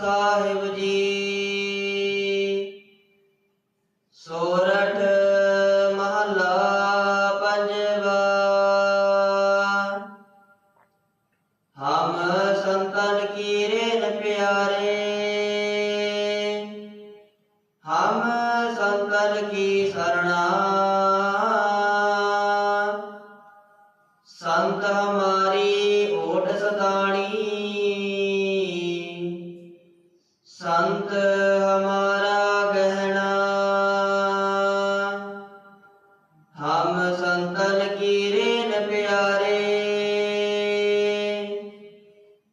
ਸਾਹਿਬ ਜੀ। ਸੰਤ ਹਮਾਰਾ ਗਹਿਣਾ। ਹਮ ਸੰਤਨ ਕੀ ਰੇਨ ਪਿਆਰੇ।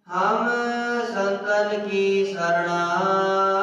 ਹਮ ਸੰਤਨ ਕੀ ਸਰਣਾ।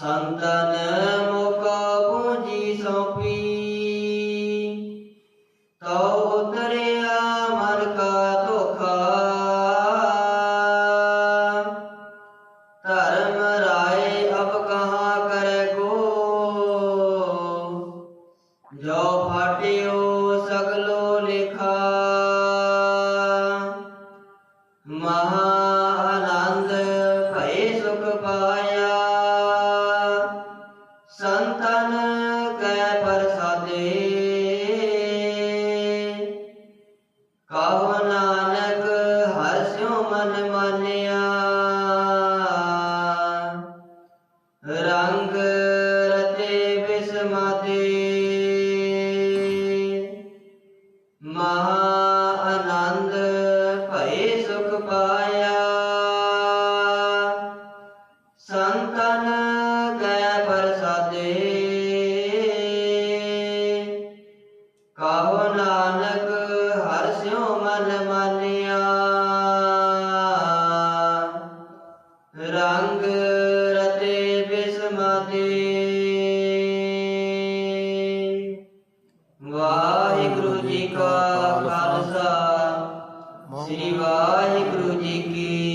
ਸੰਤਨ ਮੁਖ ਪੂਜੀ ਸੌਪੀ। ਤਉ ਉਤਰਿਆ ਮਨ ਕਾ ਧੋਖਾ। ਧਰਮ ਰਾਏ ਅਬ ਕਹਾਂ ਕਰੇ ਕੋ। ਜੋ ਫਾਟਿਓ ਸਗਲੋ ਲਿਖਾ। ਮਹਾ ਕਹੋ ਨਾਨਕ ਹਰਿ ਮਨ ਮਾਨਿਆ। ਰੰਗ ਰਤੇ ਬਿਸਮਾਤੇ। ਮਹਾ ਆਨੰਦ ਭਏ ਸੁਖ ਪਾਇਆ। ਸੰਤਨ ਗਿਆ ਫਤਿਹ ਵਾਹਿਗੁਰੂ ਜੀ ਕਾ ਖਾਲਸਾ। ਸ੍ਰੀ ਵਾਹਿਗੁਰੂ ਜੀ ਕੀ